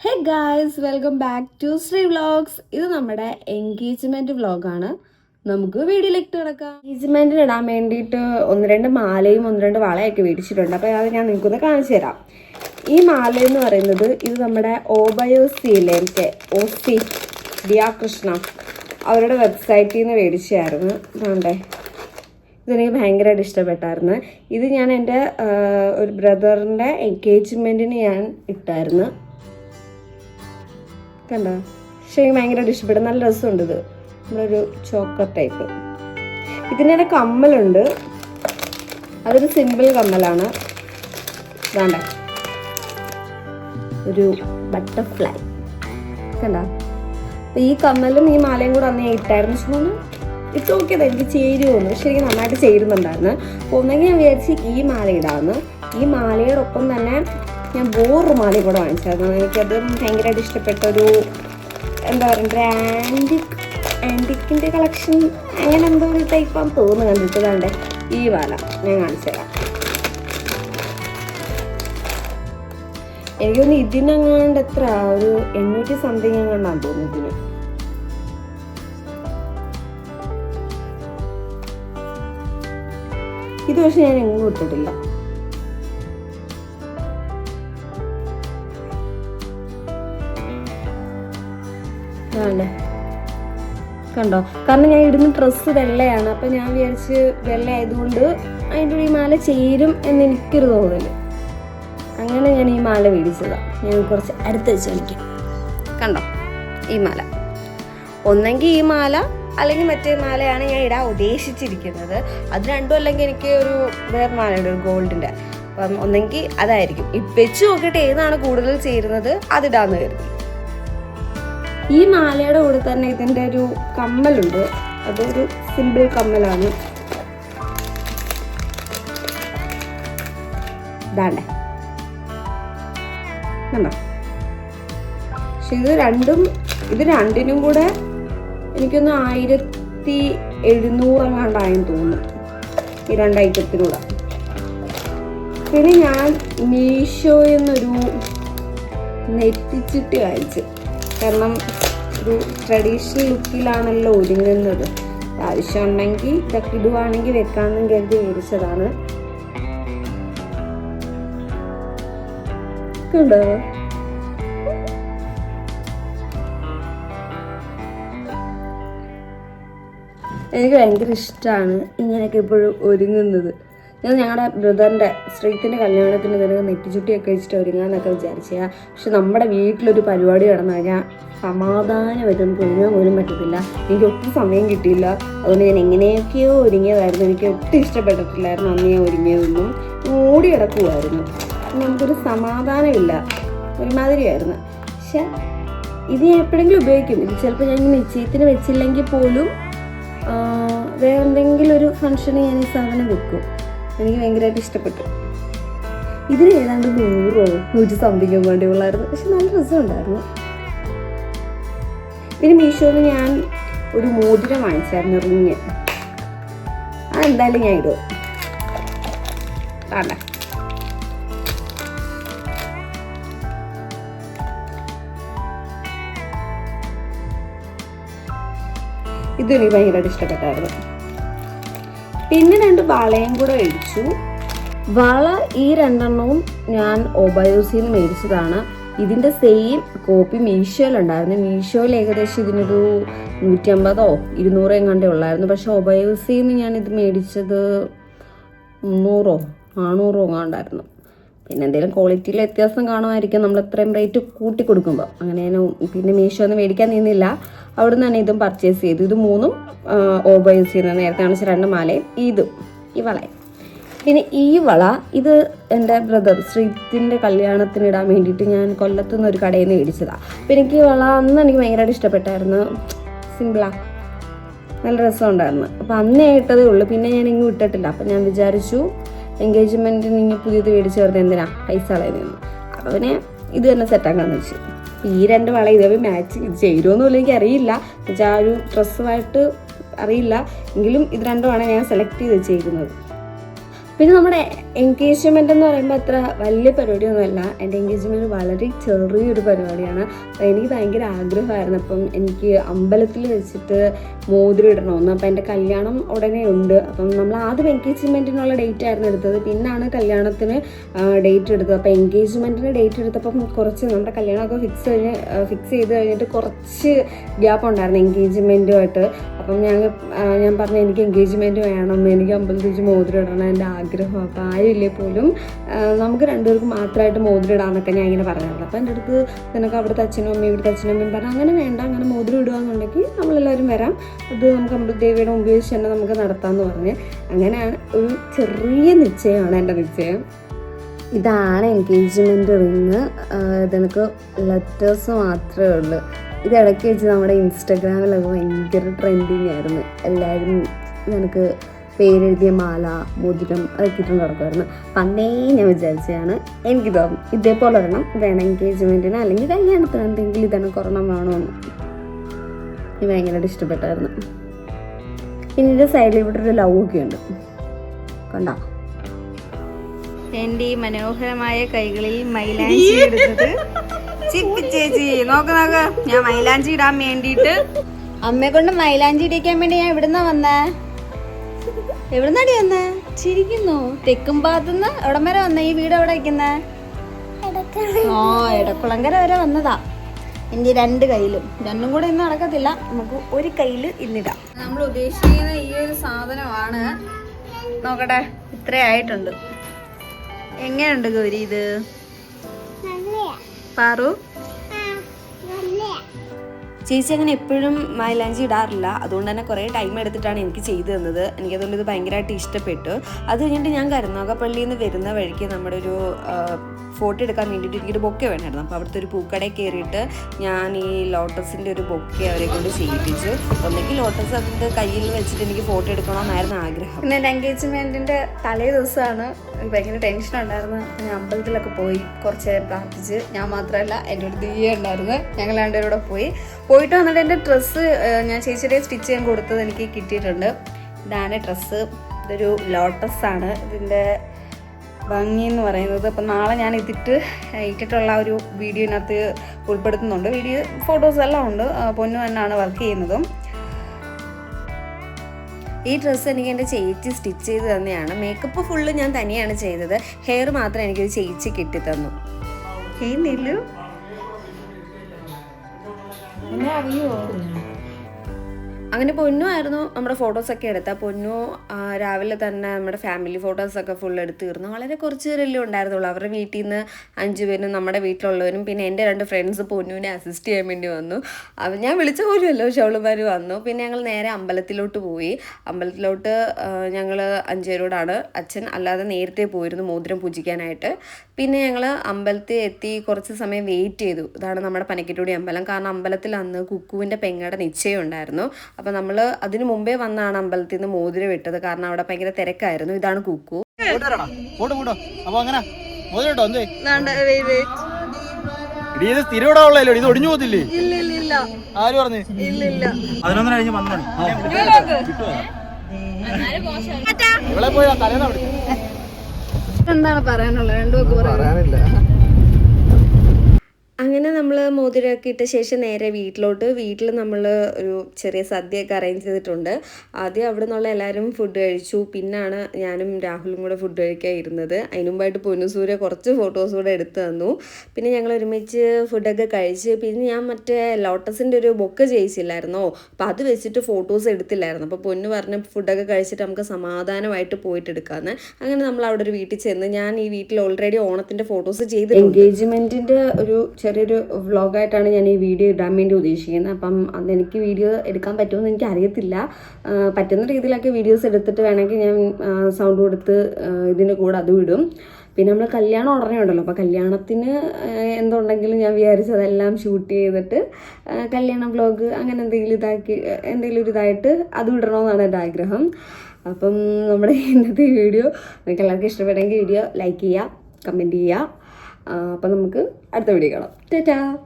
Hey guys welcome back to Sree vlogs ഇത് നമ്മുടെ engagement വ്ളോഗാണ് നമുക്ക് വീഡിയോയിലേക്ക് കിടക്കാം എൻഗേജ്മെന്റിന് ഇടാൻ വേണ്ടിയിട്ട് ഒന്ന് രണ്ട് മാലയും ഒന്ന് രണ്ട് വളയൊക്കെ മേടിച്ചിട്ടുണ്ട്. അപ്പോൾ അത് ഞാൻ നിങ്ങൾക്കൊന്ന് കാണിച്ചു തരാം. ഈ മാല എന്ന് പറയുന്നത് ഇത് നമ്മുടെ ഓബയോസിയിലെ മറ്റേ സി ദിയാ കൃഷ്ണ അവരുടെ വെബ്സൈറ്റിൽ നിന്ന് മേടിച്ചായിരുന്നു. വേണ്ടേ ഇതെനിക്ക് ഭയങ്കരമായിട്ട് ഇഷ്ടപ്പെട്ടായിരുന്നു. ഇത് ഞാൻ എന്റെ ഒരു ബ്രദറിന്റെ എൻഗേജ്മെന്റിന് ഞാൻ ഇട്ടായിരുന്നു. കണ്ടോ? പക്ഷേ എനിക്ക് ഭയങ്കരമായിട്ട് ഇഷ്ടപ്പെട്ടു നല്ല രസമുണ്ട് ഇത്. നമ്മളൊരു ചോക്കർ ടൈപ്പ്. ഇതിന്റെ കമ്മലുണ്ട്. അതൊരു സിമ്പിൾ കമ്മലാണ്. വേണ്ട. ഒരു ബട്ടർഫ്ലൈ. കണ്ട? അപ്പൊ ഈ കമ്മലും ഈ മാലയും കൂടെ അന്ന് ഞാൻ ഇട്ടായിരുന്നു. വെച്ചാൽ ഇട്ട് നോക്കിയത് എനിക്ക് ചേരുമെന്ന് എനിക്ക് നന്നായിട്ട് ചേരുന്നുണ്ടായിരുന്നു. ഒന്നെങ്കിൽ ഞാൻ വിചാരിച്ച് ഈ മാല ഇടാമെന്ന് ഈ മാലയോടൊപ്പം തന്നെ ഞാൻ ബോറ് മാലയും കൂടെ വാങ്ങിച്ചായിരുന്നു. എനിക്കത് ഭയങ്കരമായിട്ട് ഇഷ്ടപ്പെട്ട ഒരു എന്താ പറയുക ആന്റിക് ആന്റിക്കിന്റെ കളക്ഷൻ അങ്ങനെ എന്തോ ഒരു ടൈപ്പാന്ന് തോന്നുന്നു. കണ്ടിട്ട് ഈ വാല ഞാൻ കാണിച്ചു തരാം. എനിക്കൊന്ന് ഇതിനെങ്ങാണ്ട് എത്ര ഒരു എണ്ണൂറ്റി സംതിങ് എങ്ങാണ്ടാന്ന് തോന്നുന്നു ഇതിന്. ഇത് പക്ഷെ ഞാൻ എങ്ങും ഇട്ടിട്ടില്ല. വേണ്ടേ കണ്ടോ? കാരണം ഞാൻ ഇടുന്ന ഡ്രസ്സ് വെള്ളയാണ്. അപ്പൊ ഞാൻ വിചാരിച്ച് വെള്ള ആയതുകൊണ്ട് അതിന്റെ ഈ മാല ചേരും എന്ന് എനിക്കൊരു തോന്നൽ. അങ്ങനെ ഞാൻ ഈ മാല മേടിച്ചതാണ് ഞാൻ കുറച്ച് അടുത്ത് വെച്ച് കളിക്കാം കണ്ടോ? ഈ മാല. ഒന്നെങ്കിൽ ഈ മാല അല്ലെങ്കിൽ മറ്റേ മാലയാണ് ഞാൻ ഇടാൻ ഉദ്ദേശിച്ചിരിക്കുന്നത്. അത് രണ്ടും അല്ലെങ്കിൽ എനിക്ക് ഒരു വേറെ മാലയുണ്ട് ഒരു ഗോൾഡിന്റെ. അപ്പം ഒന്നെങ്കിൽ അതായിരിക്കും. ഇപ്പം വെച്ച് നോക്കിയിട്ട് ഏതാണ് കൂടുതൽ ചേരുന്നത്? അതിടാന്ന് കരുതി. ഈ മാലയുടെ കൂടെ തന്നെ ഇതിന്റെ ഒരു കമ്മലുണ്ട്. അതൊരു സിമ്പിൾ കമ്മലാണ്. ഇതാണ്ടേ. കണ്ടോ? പക്ഷെ ഇത് രണ്ടും ഇത് രണ്ടിനും കൂടെ എനിക്കൊന്ന് ആയിരത്തി എഴുന്നൂറ് തോന്നുന്നു. ഈ രണ്ട് ഐറ്റത്തിനൂടെ പിന്നെ ഞാൻ മീഷോ എന്നൊരു നെറ്റിച്ചിട്ട് വാങ്ങിച്ചു കാരണം ഒരു ട്രഡീഷണൽ ലുക്കിലാണല്ലോ ഒരുങ്ങുന്നത്. ആവശ്യമുണ്ടെങ്കിൽ ഇതൊക്കെ ഇടുവാണെങ്കിൽ വെക്കാമെന്നും കരുതി മേടിച്ചതാണ്. കണ്ടോ എനിക്ക് ഭയങ്കര ഇഷ്ടമാണ് ഇങ്ങനെയൊക്കെ ഇപ്പോഴും ഒരുങ്ങുന്നത്. ഞാൻ ഞങ്ങളുടെ ബ്രദറിന്റെ ശ്രീത്തിന്റെ കല്യാണത്തിന് നിനക്ക് നെറ്റിച്ചുട്ടിയൊക്കെ വെച്ചിട്ട് ഒരുങ്ങാന്നൊക്കെ വിചാരിച്ചു. പക്ഷെ നമ്മുടെ വീട്ടിലൊരു പരിപാടി നടന്നു കഴിഞ്ഞാൽ സമാധാനമായിട്ട് നമുക്ക് ഒരുങ്ങാൻ പോലും പറ്റത്തില്ല. എനിക്ക് ഒട്ടും സമയം കിട്ടിയില്ല. അതുകൊണ്ട് ഞാൻ എങ്ങനെയൊക്കെയോ ഒരുങ്ങിയതായിരുന്നു. എനിക്ക് ഒട്ടും ഇഷ്ടപ്പെട്ടിട്ടില്ലായിരുന്നു. അന്ന് ഞാൻ ഒരുങ്ങിയതൊന്നും. ഓടി കിടക്കുമായിരുന്നു നമുക്കൊരു സമാധാനമില്ല. ഒരുമാതിരിയായിരുന്നു. പക്ഷെ ഇത് ഞാൻ എപ്പോഴെങ്കിലും ഉപയോഗിക്കും. ഇത് ചിലപ്പോൾ ഞാൻ നിശ്ചയത്തിന് വെച്ചില്ലെങ്കിൽ പോലും വേറെന്തെങ്കിലും ഒരു ഫംഗ്ഷന് ഞാൻ ഈ സാധനം വെക്കും. എനിക്ക് ഭയങ്കരമായിട്ട് ഇഷ്ടപ്പെട്ടു. ഇതിന് ഏതാണ്ട് നൂറോ നൂറ്റി സംതിങ്ങോ വേണ്ടി ഉള്ളായിരുന്നു. പക്ഷെ നല്ല രസമുണ്ടായിരുന്നു പിന്നെ മീഷോന്ന് ഞാൻ ഒരു മോതിരം വാങ്ങിച്ചായിരുന്നു റിങ്. അതെന്തായാലും ഞാൻ ഇടും. ആണ് ഇതെനിക്ക് ഭയങ്കരമായിട്ട് ഇഷ്ടപ്പെട്ടായിരുന്നു. പിന്നെ രണ്ട് വളയും കൂടെ മേടിച്ചു. വള ഈ രണ്ടെണ്ണവും ഞാൻ ഒബയോസിൽ നിന്ന് മേടിച്ചതാണ് ഇതിന്റെ സെയിം കോപ്പി മീഷോയിലുണ്ടായിരുന്നു മീഷോയിൽ ഏകദേശം ഇതിനൊരു നൂറ്റമ്പതോ ഇരുന്നൂറോ എങ്ങാണ്ടേ ഉള്ളായിരുന്നു. പക്ഷെ ഒബയോസിൽ നിന്ന് ഞാൻ ഇത് മേടിച്ചത് മുന്നൂറോ നാനൂറോ എങ്ങാണ്ടായിരുന്നു. പിന്നെ എന്തെങ്കിലും ക്വാളിറ്റിയിൽ വ്യത്യാസം കാണുമായിരിക്കും. നമ്മൾ ഇത്രയും റേറ്റ് കൂട്ടി കൊടുക്കുമ്പോൾ അങ്ങനെ പിന്നെ മീഷോ ഒന്നും മേടിക്കാൻ നിന്നില്ല. അവിടെ നിന്നാണ് ഇതും പർച്ചേസ് ചെയ്തു ഇത് മൂന്നും ഓബ യൂസ് ചെയ്യുന്നത്. നേരത്തെ കാണിച്ച രണ്ട് മാലയും ഇതും. ഈ വളയും. പിന്നെ ഈ വള ഇത് എന്റെ ബ്രദർ ശ്രീത്തിന്റെ കല്യാണത്തിന് ഇടാൻ വേണ്ടിയിട്ട് ഞാൻ കൊല്ലത്തു നിന്ന് ഒരു കടയിൽ നിന്ന് മേടിച്ചതാണ് അപ്പോൾ എനിക്ക് ഈ വള അന്ന് എനിക്ക് ഭയങ്കരമായിട്ട് ഇഷ്ടപ്പെട്ടായിരുന്നു. സിമ്പിളാ. നല്ല രസമുണ്ടായിരുന്നു. അപ്പോൾ അന്നേ ഇട്ടതേ ഉള്ളൂ. പിന്നെ ഞാൻ ഇങ്ങ് വിട്ടിട്ടില്ല അപ്പം ഞാൻ വിചാരിച്ചു എൻഗേജ്മെന്റിന് ഇനി പുതിയത് മേടിച്ച് വെറുതെ എന്തിനാ? പൈസ കളയുന്നു അവന് ഇത് തന്നെ സെറ്റാക്കാന്ന് വെച്ചു. ഈ രണ്ട് വള ഇതേപോലെ മാച്ച് ഇത് ചേരുമെന്ന് പോലും എനിക്ക് അറിയില്ല എന്നുവെച്ചാൽ ആ ഒരു ഡ്രസ്സുമായിട്ട് അറിയില്ല. എങ്കിലും ഇത് രണ്ടുമാണ് ഞാൻ സെലക്ട് ചെയ്ത് വെച്ചേക്കുന്നത്. പിന്നെ നമ്മുടെ എൻഗേജ്മെന്റ് എന്ന് പറയുമ്പോൾ അത്ര വലിയ പരിപാടിയൊന്നുമല്ല. എന്റെ എൻഗേജ്മെന്റ് വളരെ ചെറിയൊരു പരിപാടിയാണ്. അപ്പോൾ എനിക്ക് ഭയങ്കര ആഗ്രഹമായിരുന്നു. അപ്പം എനിക്ക് അമ്പലത്തിൽ വെച്ചിട്ട് മോതിരം ഇടണമെന്ന്. അപ്പം എന്റെ കല്യാണം ഉടനെ ഉണ്ട്. അപ്പം നമ്മൾ ആദ്യം എൻഗേജ്മെന്റിനുള്ള ഡേറ്റ് ആയിരുന്നു എടുത്തത്. പിന്നാണ് കല്യാണത്തിന് ഡേറ്റ് എടുത്തത്. അപ്പോൾ എൻഗേജ്മെന്റിന് ഡേറ്റ് എടുത്തപ്പം കുറച്ച് നമ്മുടെ കല്യാണമൊക്കെ ഫിക്സ് കഴിഞ്ഞ് ഫിക്സ് ചെയ്ത് കഴിഞ്ഞിട്ട് കുറച്ച് ഗ്യാപ്പ് ഉണ്ടായിരുന്നു എൻഗേജ്മെന്റുമായിട്ട് അപ്പം ഞാൻ ഞാൻ പറഞ്ഞു എനിക്ക് എൻഗേജ്മെന്റ് വേണം എനിക്ക് അമ്പലത്തിൽ വെച്ച് മോതിരം ഇടണം. എന്റെ ആഗ്രഹം അപ്പോൾ ആരുമില്ലേ പോലും നമുക്ക് രണ്ടുപേർക്ക് മാത്രമായിട്ട് മോതിരം ഇടാന്നൊക്കെ ഞാൻ ഇങ്ങനെ പറഞ്ഞിട്ടുണ്ട് അപ്പോൾ എന്റെ അടുത്ത് നിനക്ക് അവിടുത്തെ അച്ഛനും അമ്മയും ഇവിടുത്തെ അച്ഛനും അമ്മയും പറഞ്ഞു അങ്ങനെ വേണ്ട അങ്ങനെ മോതിരം ഇടുകയെന്നുണ്ടെങ്കിൽ നമ്മളെല്ലാവരും വരാം. അത് നമുക്ക് അമ്പലദേവിയുടെ മുമ്പിൽ വെച്ച് തന്നെ നമുക്ക് നടത്താമെന്ന് പറഞ്ഞ്. അങ്ങനെയാണ് ഒരു ചെറിയ നിശ്ചയമാണ് എന്റെ നിശ്ചയം. ഇതാണ് എൻഗേജ്മെന്റ് റിങ് ഇതെനിക്ക് ലെറ്റേഴ്സ് മാത്രമേ ഉള്ളൂ. ഇത് ഇടയ്ക്ക് വെച്ച് നമ്മുടെ ഇൻസ്റ്റഗ്രാമിലൊക്കെ ഭയങ്കര ട്രെൻഡിങ് ആയിരുന്നു. എല്ലാവരും നിനക്ക് പേരെഴുതിയ മാല മോതിരം അതൊക്കെ ഇട്ടുകൊണ്ട് നടക്കുമായിരുന്നു പണ്ടേ ഞാൻ വിചാരിച്ചതാണ് എനിക്ക് തോന്നും ഇതേപോലെ ഒരെണ്ണം വേണം എൻഗേജ്മെന്റിന് അല്ലെങ്കിൽ കല്യാണത്തിന് എന്തെങ്കിലും ഇതാണ് കൊറോണ വേണമെന്ന് എനിക്ക് ഭയങ്കരമായിട്ട് ഇഷ്ടപ്പെട്ടായിരുന്നു. പിന്നെ ഇതിന്റെ സൈഡിൽ ഇവിടെ ഒരു ലവ് ഒക്കെ ഉണ്ട്. കണ്ടോ? എന്റെ ഈ മനോഹരമായ കൈകളിൽ മൈലാഞ്ചി എടുത്തത് ചിപ്പി ചേച്ചി. നോക്ക് നോക്ക്. ഞാൻ മൈലാഞ്ചി ഇടാൻ വേണ്ടിയിട്ട് അമ്മയെ കൊണ്ട് മൈലാഞ്ചി ഇടിക്കാൻ വേണ്ടി ഞാൻ ഇവിടുന്ന വന്നേ. എവിടുന്നാടി വന്നേ? ചിരിക്കുന്നു. തെക്കും ഭാഗത്തുനിന്ന് എവിടം വരെ വന്നേ? ഈ വീട് എവിടെ വയ്ക്കുന്നേ ഓ എടക്കുളങ്കര വരെ വന്നതാ. എന്റെ രണ്ട് കയ്യിലും. രണ്ടും കൂടെ ഇന്ന് നടക്കത്തില്ല. നമുക്ക് ഒരു കയ്യിൽ ഇന്നിടാം. നമ്മൾ ഉദ്ദേശിക്കുന്ന ഈ ഒരു സാധനമാണ്. നോക്കട്ടെ ഇത്ര ആയിട്ടുണ്ട്. എങ്ങനെയുണ്ട് ഗൗരി ഇത്? പാറു? ചേച്ചി അങ്ങനെ എപ്പോഴും മൈലാഞ്ചി ഇടാറില്ല. അതുകൊണ്ട് തന്നെ കുറേ ടൈം എടുത്തിട്ടാണ് എനിക്ക് ചെയ്തു തന്നത്. എനിക്കതുകൊണ്ട് ഇത് ഭയങ്കരമായിട്ട് ഇഷ്ടപ്പെട്ടു. അത് കഴിഞ്ഞിട്ട് ഞാൻ കരുനാഗപ്പള്ളിയിൽ നിന്ന് വരുന്ന വഴിക്ക് നമ്മുടെ ഒരു ഫോട്ടോ എടുക്കാൻ വേണ്ടിയിട്ട് എനിക്കൊരു ബൊക്കെ വേണമായിരുന്നു. അപ്പോൾ അവിടുത്തെ ഒരു പൂക്കടയിൽ കയറിയിട്ട് ഞാൻ ഈ ലോട്ടസിന്റെ ഒരു ബൊക്കെ അവരെ കൊണ്ട് ചെയ്യിപ്പിച്ചു. ഒന്നെങ്കിൽ ലോട്ടസ് അതിന്റെ കയ്യിൽ വെച്ചിട്ട് എനിക്ക് ഫോട്ടോ എടുക്കണമെന്നായിരുന്നു ആഗ്രഹം. പിന്നെ എന്റെ എൻഗേജ്മെന്റിന്റെ തലേ ദിവസമാണ് ഭയങ്കര ടെൻഷൻ ഉണ്ടായിരുന്നു. ഞാൻ അമ്പലത്തിലൊക്കെ പോയി കുറച്ച് നേരം പ്രാർത്ഥിച്ച്. ഞാൻ മാത്രമല്ല എന്റെ ഒരു ദിയ ഉണ്ടായിരുന്നു. ഞങ്ങൾ രണ്ടുപേരും പോയി. പോയിട്ട് വന്നിട്ട് എന്റെ ഡ്രസ്സ് ഞാൻ ചേച്ചിയുടെ സ്റ്റിച്ച് ചെയ്യാൻ കൊടുത്തത് എനിക്ക് കിട്ടിയിട്ടുണ്ട്. ഇതാണ് ഡ്രസ്സ്. ഇതൊരു ലോട്ടസ് ആണ് ഇതിന്റെ ഭംഗി എന്ന് പറയുന്നത്. അപ്പം നാളെ ഞാൻ ഇതിട്ട് ഇട്ടിട്ടുള്ള ഒരു വീഡിയോനകത്ത് ഉൾപ്പെടുത്തുന്നുണ്ട്. വീഡിയോ ഫോട്ടോസ് എല്ലാം ഉണ്ട്. പൊന്നു തന്നെയാണ് വർക്ക് ചെയ്യുന്നതും. ഈ ഡ്രസ്സ് എനിക്ക് എന്റെ ചേച്ചി സ്റ്റിച്ച് ചെയ്ത് തന്നെയാണ്. മേക്കപ്പ് ഫുള്ള് ഞാൻ തന്നെയാണ് ചെയ്തത്. ഹെയർ മാത്രം എനിക്കൊരു ചേച്ചി കിട്ടി തന്നു. ഈ നിലു. അങ്ങനെ പൊന്നു ആയിരുന്നു നമ്മുടെ ഫോട്ടോസൊക്കെ എടുത്ത പൊന്നു രാവിലെ തന്നെ നമ്മുടെ ഫാമിലി ഫോട്ടോസൊക്കെ ഫുൾ എടുത്ത് തീർന്നു. വളരെ കുറച്ച് പേരല്ലേ ഉണ്ടായിരുന്നുള്ളൂ. അവരുടെ വീട്ടിൽ നിന്ന് അഞ്ച് പേരും നമ്മുടെ വീട്ടിലുള്ളവരും പിന്നെ എന്റെ രണ്ട് ഫ്രണ്ട്സ് പൊന്നുവിനെ അസിസ്റ്റ് ചെയ്യാൻ വേണ്ടി വന്നു. അവ ഞാൻ വിളിച്ച പോലുമല്ലോ അവളുമാർ വന്നു. പിന്നെ ഞങ്ങൾ നേരെ അമ്പലത്തിലോട്ട് പോയി. അമ്പലത്തിലോട്ട് ഞങ്ങൾ അഞ്ചുപേരോടാണ് അച്ഛൻ അല്ലാതെ നേരത്തെ പോയിരുന്നു മോതിരം പൂജിക്കാനായിട്ട്. പിന്നെ ഞങ്ങൾ അമ്പലത്തിൽ എത്തി കുറച്ച് സമയം വെയിറ്റ് ചെയ്തു. ഇതാണ് നമ്മുടെ പനക്കിട്ടൂടി അമ്പലം. കാരണം അമ്പലത്തിൽ അന്ന് കുക്കുവിന്റെ പെങ്ങടെ നിശ്ചയം ഉണ്ടായിരുന്നു. അപ്പോൾ നമ്മൾ അതിനു മുമ്പേ വന്നാണ് അമ്പലത്തിൽ നിന്ന് മോതിരം ഇട്ടത്. കാരണം അവിടെ ഭയങ്കര തിരക്കായിരുന്നു. ഇതാണ് കുക്കു. ഇത് ഒടിഞ്ഞു പോകത്തില്ലേ? ഇല്ല ഇല്ല ഇല്ല. ആര് പറഞ്ഞു? പതിനൊന്നര കഴിഞ്ഞ് പന്ത്രണ്ട്. എന്താണ് പറയാനുള്ളത്? രണ്ടു പേർക്ക് പറയാനില്ല. അങ്ങനെ നമ്മൾ മോതിരമൊക്കെ ഇട്ട ശേഷം നേരെ വീട്ടിലോട്ട്. വീട്ടിൽ നമ്മൾ ഒരു ചെറിയ സദ്യയൊക്കെ അറേഞ്ച് ചെയ്തിട്ടുണ്ട്. ആദ്യം അവിടെ നിന്നുള്ള എല്ലാവരും ഫുഡ് കഴിച്ചു. പിന്നാണ് ഞാനും രാഹുലും കൂടെ ഫുഡ് കഴിക്കാൻ ഇരുന്നത്. അതിനുമ്പായിട്ട് പൊന്നുസൂര്യ കുറച്ച് ഫോട്ടോസ് കൂടെ എടുത്തു തന്നു. പിന്നെ ഞങ്ങൾ ഒരുമിച്ച് ഫുഡൊക്കെ കഴിച്ച് പിന്നെ ഞാൻ മറ്റേ ലോട്ടസിന്റെ ഒരു ബൊക്ക ചെയ്യിച്ചില്ലായിരുന്നോ? അപ്പോൾ അത് വെച്ചിട്ട് ഫോട്ടോസ് എടുത്തില്ലായിരുന്നു. അപ്പോൾ പൊന്നു പറഞ്ഞ് ഫുഡൊക്കെ കഴിച്ചിട്ട് നമുക്ക് സമാധാനമായിട്ട് പോയിട്ട് എടുക്കാമെന്ന് അങ്ങനെ നമ്മൾ അവിടെ ഒരു വീട്ടിൽ ചെന്ന് ഞാൻ ഈ വീട്ടിൽ ഓൾറെഡി ഓണത്തിന്റെ ഫോട്ടോസ് ചെയ്ത് എൻഗേജ്മെന്റിന്റെ ഒരു ചെറിയൊരു വ്ളോഗായിട്ടാണ് ഞാൻ ഈ വീഡിയോ ഇടാൻ വേണ്ടി ഉദ്ദേശിക്കുന്നത്. അപ്പം അതെനിക്ക് വീഡിയോ എടുക്കാൻ പറ്റുമെന്ന് എനിക്ക് അറിയത്തില്ല പറ്റുന്ന രീതിയിലൊക്കെ വീഡിയോസ് എടുത്തിട്ട് വേണമെങ്കിൽ ഞാൻ സൗണ്ട് കൊടുത്ത് ഇതിന്റെ കൂടെ അതും ഇടും. പിന്നെ നമ്മൾ കല്യാണം ഉടനെ ഉണ്ടല്ലോ. അപ്പോൾ കല്യാണത്തിന് എന്തുണ്ടെങ്കിലും ഞാൻ വിചാരിച്ചതെല്ലാം ഷൂട്ട് ചെയ്തിട്ട് കല്യാണ വ്ലോഗ് അങ്ങനെ എന്തെങ്കിലും ഇതാക്കി എന്തെങ്കിലും ഒരു ഇതായിട്ട് അത് വിടണമെന്നാണ് എന്റെ ആഗ്രഹം. അപ്പം നമ്മുടെ ഇന്നത്തെ വീഡിയോ നിങ്ങൾക്ക് എല്ലാവർക്കും ഇഷ്ടപ്പെട്ടെങ്കിൽ വീഡിയോ ലൈക്ക് ചെയ്യുക കമന്റ് ചെയ്യുക. അപ്പം നമുക്ക് അടുത്ത വീഡിയോ കാണാം. ടാറ്റാ.